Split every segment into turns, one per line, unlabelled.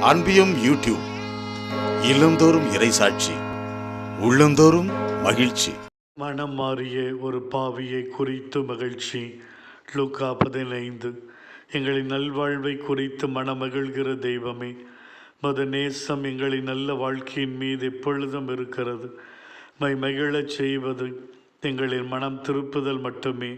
அன்பியும் YouTube இல்லந்தோறும் இறைசாட்சி உள்ளந்தோறும் மகிழ்ச்சி.
மனம் மாறிய ஒரு பாவியை குறித்து மகிழ்ச்சி. லூக்கா பதினைந்து. எங்களின் நல்வாழ்வை குறித்து மனமகிழ்கிற தெய்வமே மத நேசம் எங்களின் நல்ல வாழ்க்கையின் மீது எப்பொழுதும் இருக்கிறது. மை மகிழச் செய்வது எங்களின் மனம் திருப்புதல் மட்டுமே.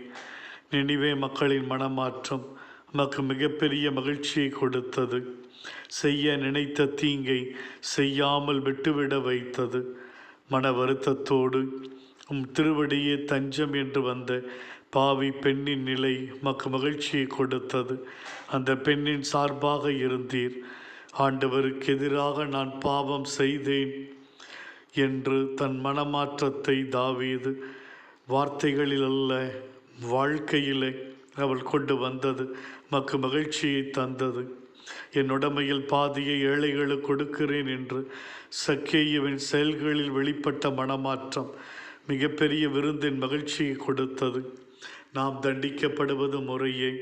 நினைவே மக்களின் மனமாற்றம் நமக்கு மிகப்பெரிய மகிழ்ச்சியை கொடுத்தது. செய்ய நினைத்த தீங்கை செய்யாமல் விட்டுவிட வைத்தது. மன வருத்தத்தோடு உம் திருவடியே தஞ்சம் என்று வந்த பாவி பெண்ணின் நிலை மக்கு மகிழ்ச்சியை கொடுத்தது. அந்த பெண்ணின் சார்பாக இருந்தீர். ஆண்டவருக்கு எதிராக நான் பாவம் செய்தேன் என்று தன் மனமாற்றத்தை தாவியது. வார்த்தைகளில் அல்ல வாழ்க்கையிலே அவள் கொண்டு வந்தது. மக்கு மகிழ்ச்சியை தந்தது. என் உடமையில் பாதியை ஏழைகளுக்கு கொடுக்கிறேன் என்று சக்கேயுவின் செயல்களில் வெளிப்பட்ட மனமாற்றம் மிகப்பெரிய விருந்தின் மகிழ்ச்சியை கொடுத்தது. நாம் தண்டிக்கப்படுவது முறையே.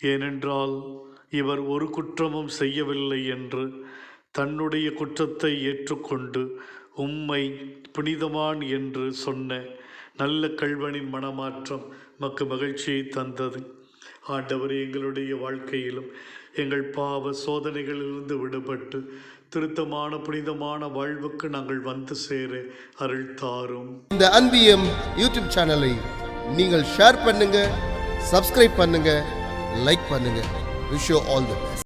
ஏனென்றால் இவர் ஒரு குற்றமும் செய்யவில்லை என்று தன்னுடைய குற்றத்தை ஏற்றுக்கொண்டு உம்மை புனிதமான் என்று சொன்ன நல்ல கல்வனின் மனமாற்றம் மக்கு மகிழ்ச்சியை தந்தது. ஆண்டவர் எங்களுடைய வாழ்க்கையிலும் எங்கள் பாவ சோதனைகளிலிருந்து விடுபட்டு திருத்தமான புனிதமான வாழ்வுக்கு நாங்கள் வந்து சேர அருள் தாரும்.
இந்த அன்பியம் யூடியூப் சேனலை நீங்கள் ஷேர் பண்ணுங்க சப்ஸ்கிரைப் பண்ணுங்க லைக் பண்ணுங்க. Wish you all the best